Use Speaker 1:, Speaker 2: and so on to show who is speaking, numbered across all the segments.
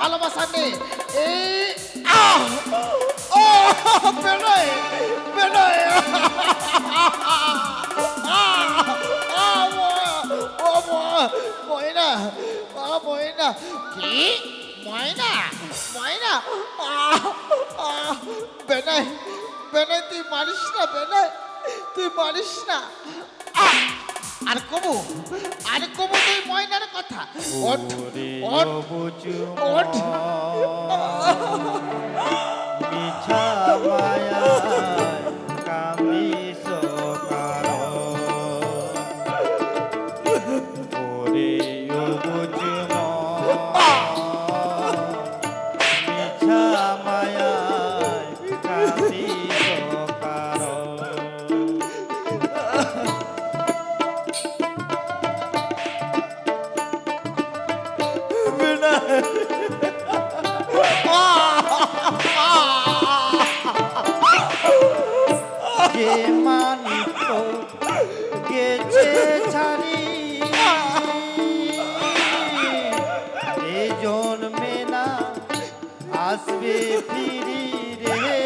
Speaker 1: ভালোবাসা নেই। এই আহ! ও বেরোয় বেরোয় ময়না, ও, ময়না। কি? ময়না? ময়না! বেনাই বেনাই, তুই মারিস না, বেনাই, তুই মারিস না। আর কবু আর কবু তুই ময়নার কথা। ওঠ
Speaker 2: মায়া। যে মানিত গেছে ছাড়ি এ জন্মে না আসবে ফিরি রে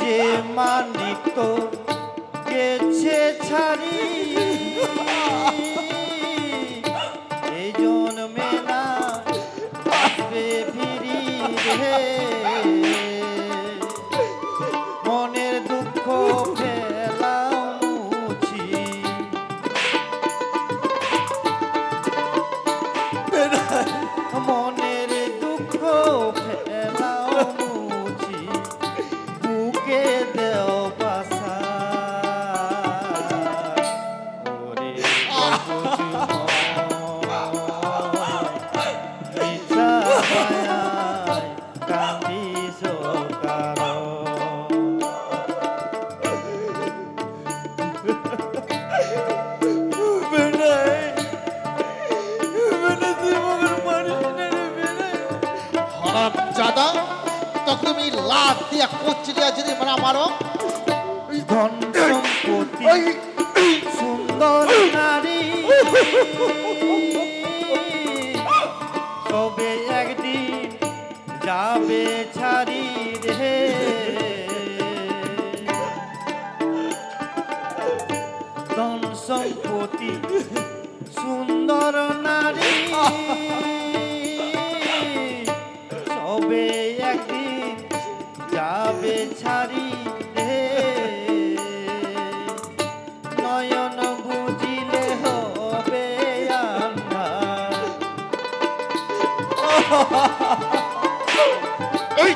Speaker 2: যে মানিত গেছে ছাড়ি
Speaker 1: জাদা তখন তুমি লাভ দিয়া কোচলিয়া যদি মারা মারো
Speaker 2: সবে একদিন যাবে ছাড়ি রে। ধন সম্পত্তি সুন্দর নারী। সবে একদিন যাবে ছাড়ি
Speaker 1: এই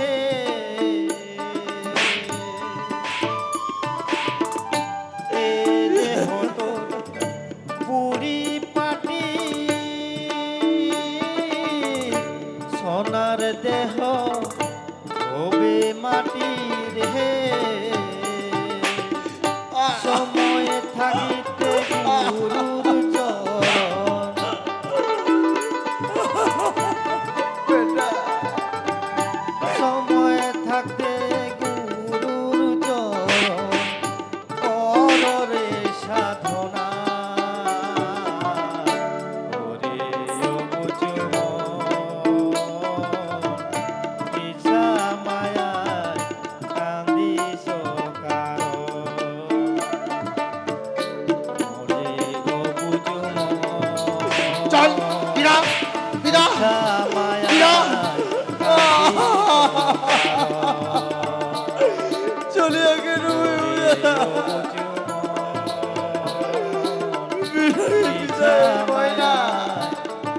Speaker 2: রে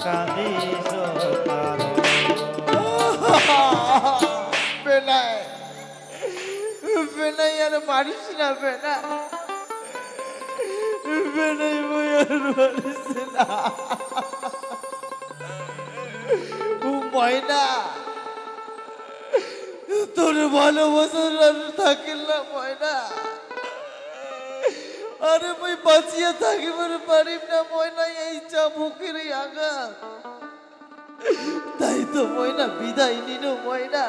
Speaker 2: কারণ
Speaker 1: বেলায়
Speaker 2: বেনাই আর মারিস না বেনা বেনাই মই আর মারিস না। ও ময়না। তোর ভালোবাসার আর না ময়না। আরে মই বাঁচিয়া থাকিবার পারিম না ময়না, এই চাবুকের আঘাত। তাই তো ময়না বিদায় নিল ময়না।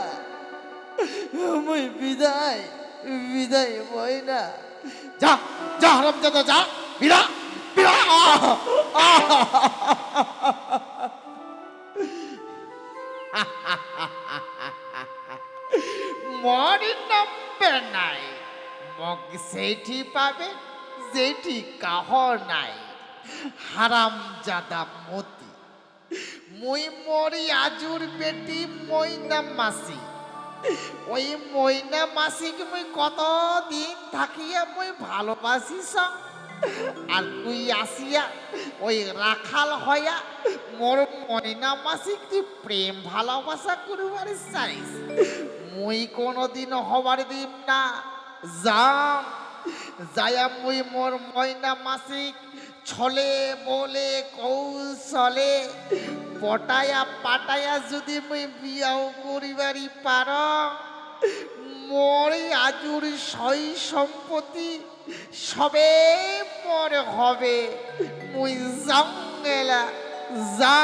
Speaker 2: মই বিদায় বিদায় ময়না।
Speaker 1: যা যা, হারামজাদা, যা বিরা বিরা আহ! সেইটি পাবে যেটি কাহ নাই। হারাম জাদা মতি। মুই মরি আজুর বেটি মইনা মাসি। ওই মইনা মাসিক মুই কতদিন থাকিয়া মুই ভালোবাসি সং। আর তুই আসিয়া ওই রাখাল হইয়া মোর মইনা মাসিক তুই প্রেম ভালোবাসা করবার চাইস। মুই কোনোদিন হবার দিম না যাম যায়া মুই মোর মইনা মাসিক, ছলে বলে কৌশলে। পটায়া পাটায়া যদি মুই বিয়াও করিবারি পার, মোর আজুর সই সম্পত্তি সবে মোর হবে। মুই জঙ্গেলা যা